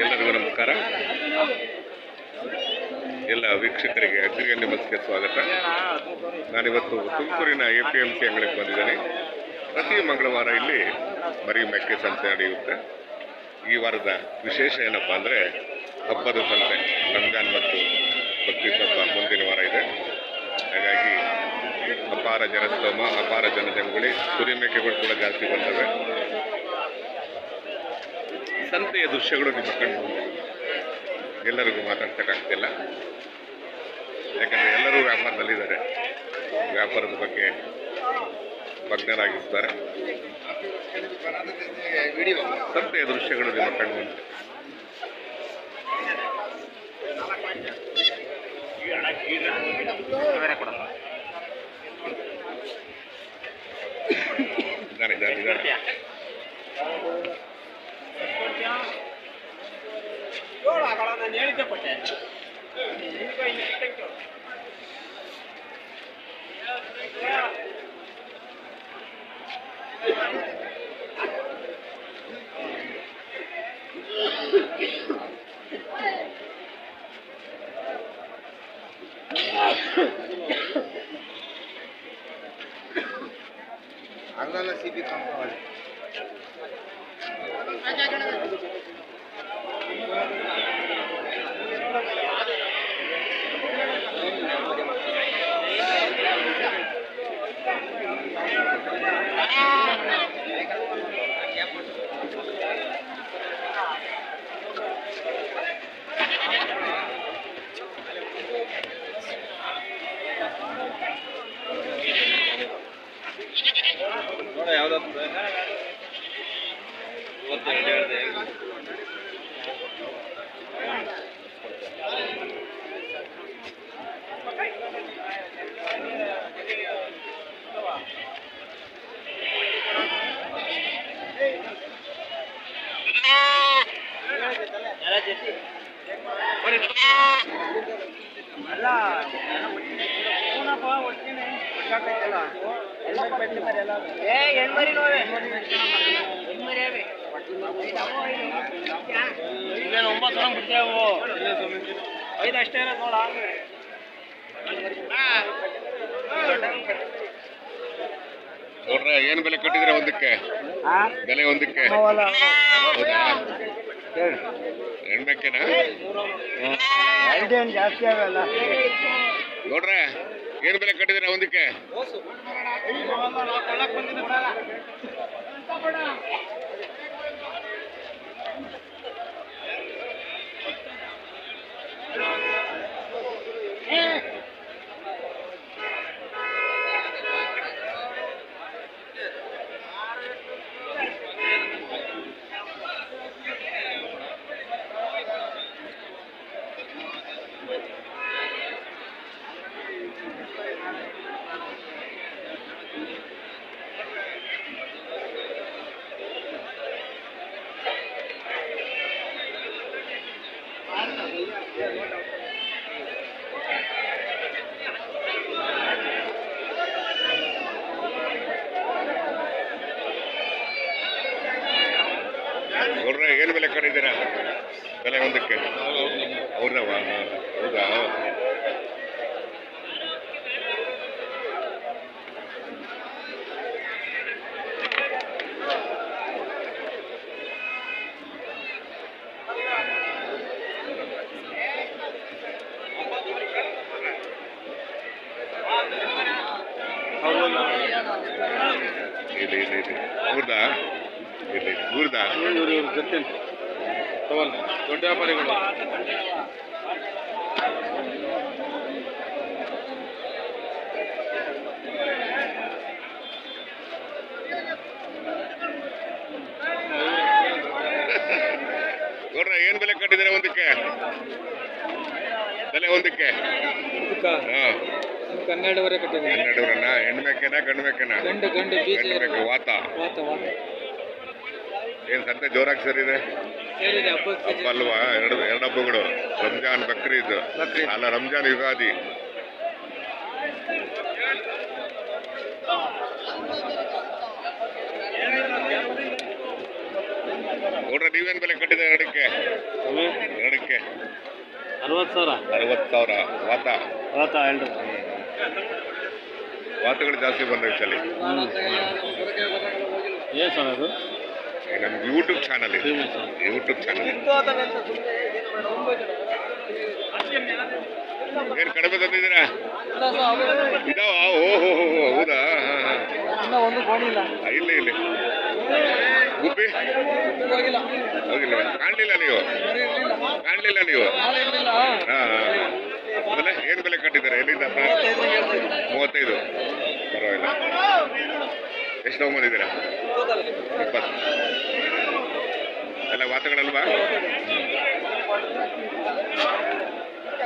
ಎಲ್ಲರಿಗೂ ನಮಸ್ಕಾರ. ಎಲ್ಲ ವೀಕ್ಷಕರಿಗೆ ಅಗ್ರಿಗಣ್ಯ ಬಸ್ಗೆ ಸ್ವಾಗತ. ನಾನಿವತ್ತು ತುಮಕೂರಿನ ಎ ಪಿ ಎಂ ಸಿ ಅಂಗಡಿಗೆ ಬಂದಿದ್ದೇನೆ. ಪ್ರತಿ ಮಂಗಳವಾರ ಇಲ್ಲಿ ಮರಿ ಮೆಕ್ಕೆ ಸಂತೆ ನಡೆಯುತ್ತೆ. ಈ ವಾರದ ವಿಶೇಷ ಏನಪ್ಪ ಅಂದರೆ ಹಬ್ಬದ ಸಂತೆ. ರಂಜಾನ್ ಮತ್ತು ಭಕ್ತಿ ಹಬ್ಬ ಮುಂದಿನ ವಾರ ಇದೆ. ಹಾಗಾಗಿ ಅಪಾರ ಜನಸ್ತೋಮ, ಅಪಾರ ಜನಜಂಗುಳಿ, ಕುರಿ ಮೇಕೆಗಳು ಕೂಡ ಜಾಸ್ತಿ ಬಂದವೆ. ಸಂತೆಯ ದೃಶ್ಯಗಳು ನಿಮ್ಮ ಮುಂದೆ. ಎಲ್ಲರಿಗೂ ಮಾತಾಡ್ತಕ್ಕಾಗ್ತಿಲ್ಲ ಯಾಕಂದರೆ ಎಲ್ಲರೂ ವ್ಯಾಪಾರದಲ್ಲಿದ್ದಾರೆ. ವ್ಯಾಪಾರದ ಬಗ್ಗೆ ಮಗ್ನರಾಗಿರ್ತಾರೆ ಸಂತೆಯ ದೃಶ್ಯಗಳು ನಿಮ್ಮ ಕಣ್ಣು ಮುಂದೆ ಇದ್ದಾನೆ ಇದ್ದಾನೆ ಇದ್ದಾನೆ Yeah. ಏ ಹೆಣ್ಮರಿ ನೋವೆ? ಇನ್ನೇನು ಒಂಬತ್ತು ಜನ ಬಿಡ್ತೇವು ಐದು ಅಷ್ಟೇ ಇರೋದು ನೋಡ ನೋಡ್ರೆ ಏನು ಬೆಲೆ ಕೊಟ್ಟಿದ್ರೆ ಒಂದಕ್ಕೆ? ಬೆಲೆ ಒಂದಕ್ಕೆ? ಹೌದಾ? ಏನ್ ಜಾಸ್ತಿ ಆಗಲ್ಲ ನೋಡ್ರೆ ಏನು ಬೆಲೆ ಕಟ್ಟಿದಿರ ಒಂದಕ್ಕೆ? ನೋಡ್ರೆ ಏನು ಬೆಲೆ ಕಟ್ಟಿದ್ದೀರಾ? ಬೆಲೆ ಒಂದಕ್ಕೆ? ಅವ್ರನ್ನವ ಹೌದಾ? ಇದೆ ಇದೆ ಇದೆ ಅವ್ರದಾ ಇದೆ ಊರ್ದ ಇವ್ರು ಇವ್ರು ಗೊತ್ತೇನು ತಗೊಳ್ಳಿ. ದೊಡ್ಡ ವ್ಯಾಪಾರಿಗಳು. ನೋಡ್ರೆ ಏನು ಬೆಲೆ ಕಟ್ಟಿದ್ದೀರಾ ಒಂದಕ್ಕೆ? ಬೆಲೆ ಒಂದಕ್ಕೆ? ಹನ್ನೆರಡುವರೆ ಕಟ್ಟಿದ್ದೀನಿ. ಹನ್ನೆರಡುವರೆನಾ? ಹೆಣ್ಮೇಕೆನಾ ಗಂಡು ಮೇಕೆನ? ಗಂಡು ಗಂಡು ವಾತ. ವಾತ ವಾತ. ಏನು ಸಂತೆ? ಜೋರಾಗಿ ಸರಿದೆ ಹಬ್ಬ ಅಲ್ವಾ? ಎರಡು ಎರಡು ಹಬ್ಬಗಳು. ರಂಜಾನ್ ಬಕ್ರೀದ್. ಅಲ್ಲ ರಂಜಾನ್ ಯುಗಾದಿ. ನೋಡ್ರಿ ನೀವೇನ್ ಬೆಲೆ ಕಟ್ಟಿದೆ ಎರಡಕ್ಕೆ? ಎರಡಕ್ಕೆ. ಅರವತ್ತು ಸಾವಿರ. ಅರವತ್ತು ಸಾವಿರ. ವಾತ? ವಾತ ಹೇಳ್ರಿ. ವಾತಗಳು ಜಾಸ್ತಿ ಬಂದ್ರೆ ಸಲ. ಏನು ಸರ್ ಅದು? ನಮ್ಗೆ ಯೂಟ್ಯೂಬ್ ಚಾನಲ್ ಯೂಟ್ಯೂಬ್ ಚಾನಲ್ ಏನ್ ಕಡಿಮೆ ತಂದಿದ್ದೀರಾ? ಹೌದಾ? ಇಲ್ಲ, ಇಲ್ಲಿ. ಗುಬ್ಬಿ? ಹೋಗಿಲ್ಲ. ಕಾಣಲಿಲ್ಲ ನೀವು? ಕಾಣಲಿಲ್ಲ ನೀವು? ಹಾ ಹಾ. ಏನು ಬೆಲೆ ಕಟ್ಟಿದ್ದಾರೆ? ಎಲ್ಲಿಂದ? ಮೂವತ್ತೈದು? ಪರವಾಗಿಲ್ಲ. ಎಷ್ಟು ತಗೊಂಬಂದಿದ್ದೀರಾ ಇಪ್ಪತ್ತು. ಎಲ್ಲ ವಾತಗಳಲ್ವಾ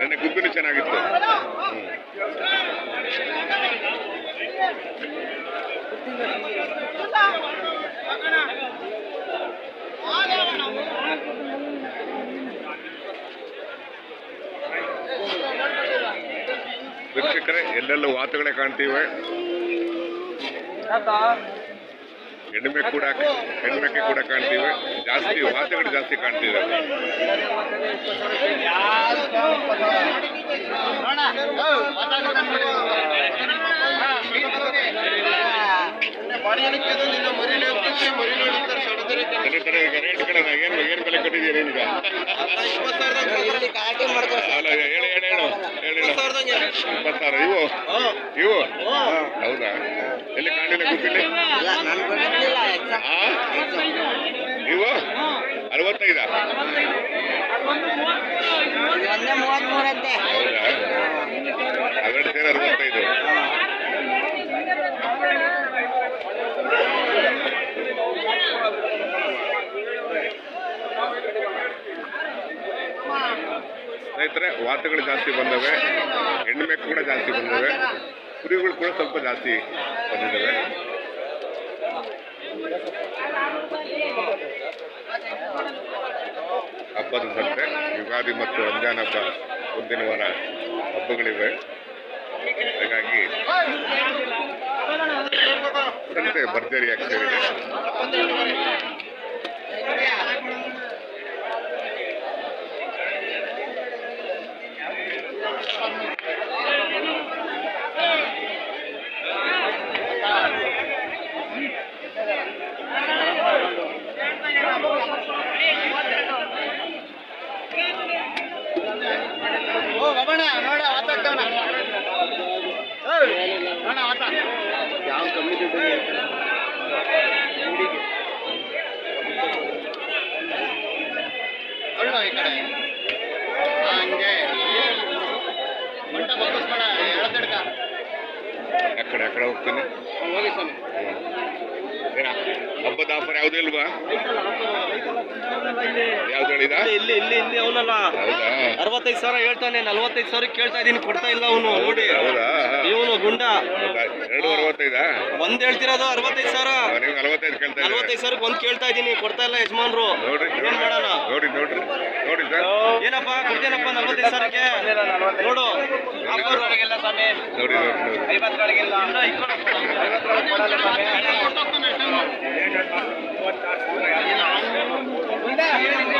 ನನ್ನ ಗುಬ್ಬಿನೂ ಚೆನ್ನಾಗಿತ್ತು. ವೀಕ್ಷಕರೇ ಎಲ್ಲೆಲ್ಲೂ ವಾತುಗಳೇ ಕಾಣ್ತೀವಿ. ಹೆಣ್ಮೆ ಕೂಡ ಹೆಣ್ಮೆಕ್ಕೆ ಕೂಡ ಕಾಣ್ತೀವಿ. ಜಾಸ್ತಿ ವಾತಗಳು ಜಾಸ್ತಿ ಈಗ ರೇಟ್ ಕಡೆ ಏನು ಏನು ಬೆಲೆ ಕೊಟ್ಟಿದ್ದೀರಿ ಈಗ? ಅಲ್ಲ ಹೇಳಿ ಹೇಳಿ ಹೇಳು ಹೇಳಿ ಹೇಳು ಇಪ್ಪತ್ತು ಸಾವಿರ ಇವು? ಇವು ಹೌದಾ? ಎಲ್ಲಿ ಕಾಣಲಿಲ್ಲ ಆ? ಇವು? ಅರವತ್ತೈದಾ? ಹೌದಾ? ಅವೆರಡು ಸೇರಿ ಅರವತ್ತೈದು ಸ್ನೇಹಿತರೆ ವಾತಗಳು ಜಾಸ್ತಿ ಬಂದವೆ ಹೆಣ್ಮೆಕ್ ಕೂಡ ಜಾಸ್ತಿ ಬಂದವೆ, ಕುರಿಗಳು ಕೂಡ ಸ್ವಲ್ಪ ಜಾಸ್ತಿ ಬಂದಿದ್ದಾವೆ ಹಬ್ಬದ ಸಂತೆ, ಯುಗಾದಿ ಮತ್ತು ರಂಜಾನ್ ಹಬ್ಬ ಮುಂದಿನ ವಾರ ಹಬ್ಬಗಳಿವೆ. ಹಾಗಾಗಿ ಸಂತೆ ಭರ್ಜರಿಯಾಗಿ ಸೇರಿದೆ. ಯಾವ ಕಮ್ಮಿ ದುಡ್ಡು ಒಳ್ಳೆ ಈ ಕಡೆ. ಹಂಗೆ. ಮಂಟ ವಾಪಸ್ ಮಾಡ ಎಕಡೆ ಆ ಕಡೆ ಆ ಕಡೆ ಹೋಗ್ತೀನಿ. ಹೋಗಿ ಸ್ವಾಮಿ. ಹಬ್ಬದ ಆಫರ್ ಯಾವ್ದು ಇಲ್ವಾ? ಹೇಳಿದ ಇಲ್ಲಿ ಇಲ್ಲಿ ಇಲ್ಲಿ ಅವನಲ್ಲ. ಅರವತ್ತೈದು ಸಾವಿರ ಹೇಳ್ತಾನೆ ನಲ್ವತ್ತೈದು ಸಾವಿರ ಕೇಳ್ತಾ ಇದೀನಿ ಕೊಡ್ತಾ ಇಲ್ಲ ಅವನು ನೋಡಿ. ಹೌದಾ? ಇವನು ಗುಂಡ? ಎರಡು ಅರವತ್ತೈದಾ? ಒಂದ್ ಹೇಳ್ತಿರೋದು ಅರವತ್ತೈದು ಸಾವಿರ. ನೀವು ನಲವತ್ತೈದು ಕೇಳ್ತಾ ಇದ್ದೀರಾ? ನಲ್ವತ್ತೈದು ಸಾವಿರಕ್ಕೆ ಒಂದ್ ಕೇಳ್ತಾ ಇದೀನಿ ಕೊಡ್ತಾ ಇಲ್ಲ ಯಜಮಾನ್ರು. ನೋಡ್ರಿ ಏನ್ ಮಾಡೋಣ? ನೋಡಿ ನೋಡ್ರಿ. ನೋಡಿ ಸರ್. ಏನಪ್ಪ ಕೊಡ್ತೇನಪ್ಪ ನಲ್ವತ್ತೈದು ಸಾವಿರಕ್ಕೆ? ನೋಡು. ನೋಡಿ ನೋಡಿ ನೋಡಿ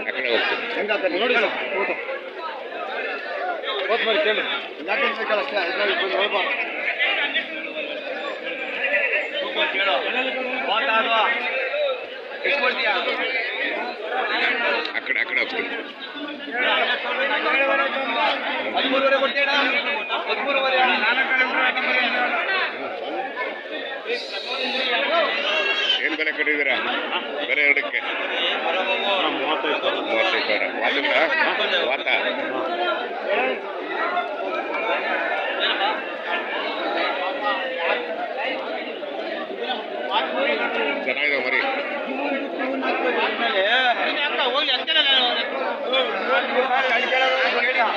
ಆ ಕಡೆ ಹೋಗ್ತೀನಿ ನೋಡಿ ಯಾಕೆ ಬೇಕಲ್ಲ ಅಷ್ಟೇ ಇದ್ರಲ್ಲಿ ಬಂದು ನೋಡ್ಬಾರ್ದು. ಆ ಕಡೆ ಆ ಕಡೆ ಹೋಗ್ತೀನಿ ಹದಿಮೂರುವರೆ ಕೊಡ್ತೀರಾ ಏನು ಬೆಲೆ ಕಟ್ಟಿದ್ದೀರಾ? ಬೇರೆ ಎರಡಕ್ಕೆ. ಮೂವತ್ತೈದು. ಸಾವಿರ. ವಾತಗಳ ವಾತ ಚೆನ್ನಾಗಿದೆ ಮರಿ. ಹೋಗಿ का